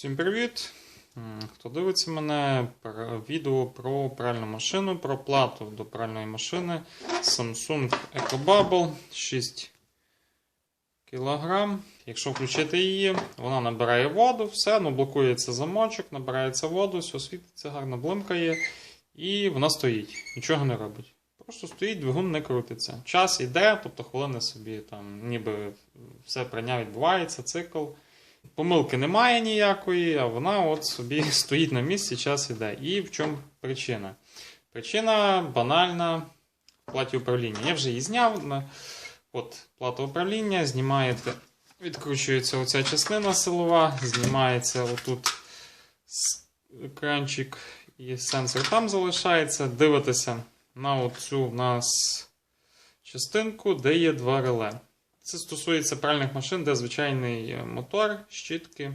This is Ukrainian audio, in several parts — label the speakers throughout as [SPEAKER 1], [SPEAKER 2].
[SPEAKER 1] Всім привіт! Хто дивиться мене відео про пральну машину, про плату до пральної машини Samsung EcoBubble 6 кг. Якщо включити її, вона набирає воду, все, ну блокується замочок, набирається воду, все світиться, гарно блимкає, і вона стоїть, нічого не робить. Просто стоїть, двигун не крутиться. Час йде, тобто хвилини собі там ніби все прийняв відбувається, цикл. Помилки немає ніякої, а вона от собі стоїть на місці, час іде. І в чому причина? Причина банальна в платі управління. Я вже її зняв. От плата управління, знімаєте, відкручується оця частина силова, знімається отут екранчик і сенсор там залишається. Дивитеся на оцю в нас частинку, де є два реле. Це стосується пральних машин, де звичайний е, мотор, щітки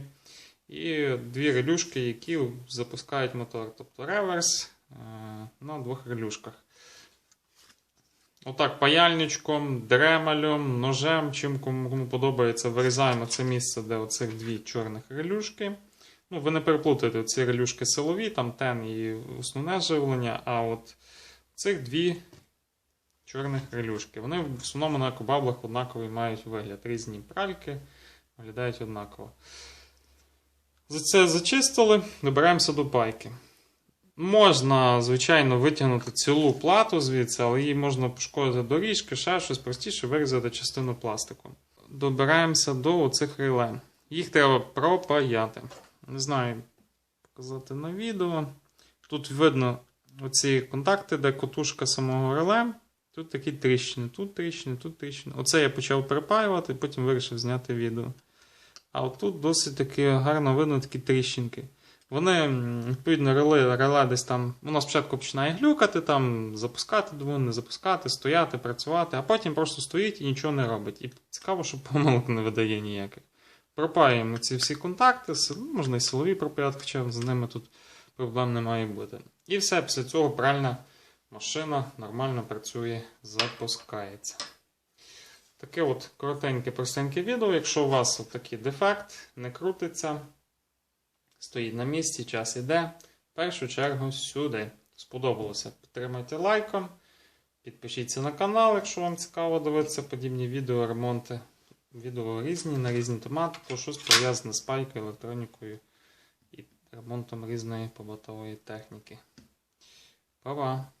[SPEAKER 1] і дві релюшки, які запускають мотор. Тобто реверс е, на двох релюшках. Отак, паяльничком, дремалем, ножем, чим кому подобається, вирізаємо це місце, де оцих дві чорних релюшки. Ну, ви не переплутайте ці релюшки силові, там тен і основне живлення, а от цих дві чорних релюшки. Вони в основному на кобаблах однаковий мають вигляд. Різні пральки виглядають однаково. За це зачистили, добираємося до пайки. Можна, звичайно, витягнути цілу плату звідси, але її можна пошкодити доріжки, ще щось простіше вирізати частину пластику. Добираємося до оцих реле. Їх треба пропаяти. Не знаю, показати на відео. Тут видно оці контакти, де котушка самого реле. Тут такі тріщини, тут тріщини, тут тріщини. Оце я почав припаювати, потім вирішив зняти відео. А отут досить таки гарно видно такі тріщинки. Вони, відповідно, реле, реле десь там. Воно спочатку починає глюкати, там, запускати двигун, запускати, стояти, працювати, а потім просто стоїть і нічого не робить. І цікаво, що помилок не видає ніяких. Пропаємо ці всі контакти, ну, можна і силові пропаяти, хоча з ними тут проблем не має бути. І все, після цього пральна машина нормально працює, запускається. Таке от коротеньке, простеньке відео. Якщо у вас от такий дефект, не крутиться, стоїть на місці, час іде. В першу чергу сюди. Сподобалося. Підтримайте лайком, підпишіться на канал, якщо вам цікаво дивитися подібні відео, ремонти. Відео різні на різні тематики, щось пов'язане з пайкою, електронікою і ремонтом різної побутової техніки. Па-па!